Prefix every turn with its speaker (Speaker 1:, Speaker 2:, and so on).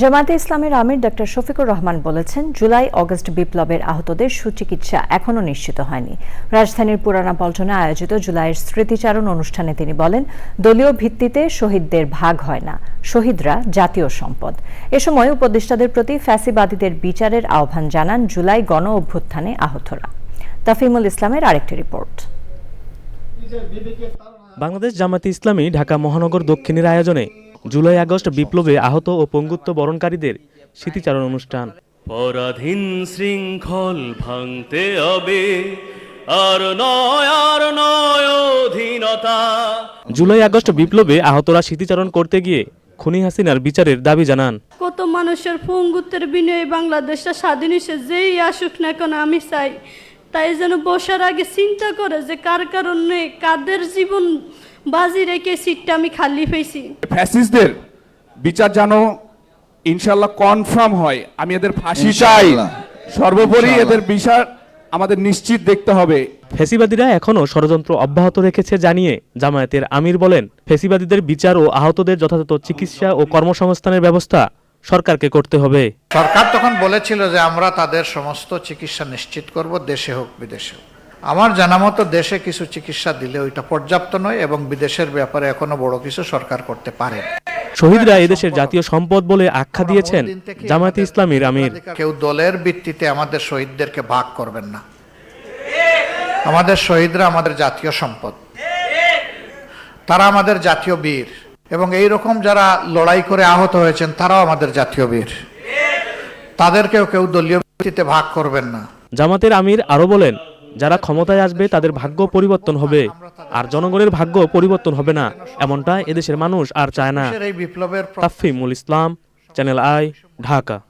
Speaker 1: জামায়াতে ইসলামের আমির ডক্টর শফিকুর রহমান বলেছেন, জুলাই, অগস্ট বিপ্লবের আহতদের সুচিকিৎসা এখনও নিশ্চিত হয়নি। রাজধানীর পুরানা পল্টনে আয়োজিত জুলাইয়ের স্মৃতিচারণ অনুষ্ঠানে তিনি বলেন, দলীয় ভিত্তিতে শহীদদের ভাগ হয় না, শহীদরা জাতীয় সম্পদ। এ সময় উপদেষ্টাদের প্রতি ফ্যাসিবাদীদের বিচারের আহ্বান জানান জুলাই গণ অভ্যুত্থানে আহতরা। তাফিমুল ইসলামের আরেকটি রিপোর্ট।
Speaker 2: বাংলাদেশ জামাতে ইসলামী ঢাকা মহানগর দক্ষিণের আয়োজনে জুলাই আগস্ট বিপ্লবে আহত ও পঙ্গুত্ব বরণকারীদের স্মৃতিচারণ অনুষ্ঠান।
Speaker 3: পরাধীন শৃঙ্খল ভাঙতে হবে আর নয় আর নয় অধীনতা।
Speaker 2: জুলাই আগস্ট বিপ্লবে আহতরা স্মৃতিচারণ করতে গিয়ে খুনি হাসিনার বিচারের দাবি জানান।
Speaker 4: কত মানুষের পঙ্গুত্বের বিনয়ে বাংলাদেশটা স্বাধীন হয়েছে যেই আসুক না কেন আমি চাই। তাই যেন বসার আগে চিন্তা করে যে কার কারণে কাদের জীবন বাজি রেখে সিটটা আমি খালি পেয়েছি
Speaker 5: ফ্যাসিস্টদের বিচার যেন ইনশাল্লাহ কনফার্ম হয় আমি এদের ফাঁসি চাই। সর্বোপরি এদের বিচার আমাদের নিশ্চিত দেখতে হবে।
Speaker 2: ফেসিবাদীরা এখনও ষড়যন্ত্র অব্যাহত রেখেছে জানিয়ে জামায়াতের আমির বলেন ফেসিবাদীদের বিচার ও আহতদের যথাযথ চিকিৎসা ও কর্মসংস্থানের ব্যবস্থা সরকারকে করতে হবে।
Speaker 6: সরকার তখন বলেছিল যে আমরা তাদের সমস্ত চিকিৎসা নিশ্চিত করব দেশে হোক বিদেশে হোক। আমার জানা মতো দেশে কিছু চিকিৎসা দিলে ওইটা পর্যাপ্ত নয় এবং বিদেশের ব্যাপারে এখনও বড় কিছু সরকার করতে পারে
Speaker 2: শহীদরা এদেশের জাতীয় সম্পদ বলে আখ্যা দিয়েছেন জামায়াতে ইসলামীর আমির।
Speaker 6: কেউ দলের ভিত্তিতে আমাদের শহীদদেরকে ভাগ করবেন না। আমাদের শহীদরা আমাদের জাতীয় সম্পদ। তারা আমাদের জাতীয় বীর এবং এই রকম যারা লড়াই করে আহত হয়েছেন তারাও আমাদের জাতীয় বীর। তাদেরকেও কেউ দলীয় ভিত্তিতে ভাগ করবেন না।
Speaker 2: জামাতের আমির আরও বলেন যারা ক্ষমতায় আসবে তাদের ভাগ্য পরিবর্তন হবে। আর জনগণের ভাগ্য পরিবর্তন হবে না। এমনটা এদেশের মানুষ আর চায় না। Tafimul Islam channel I Dhaka.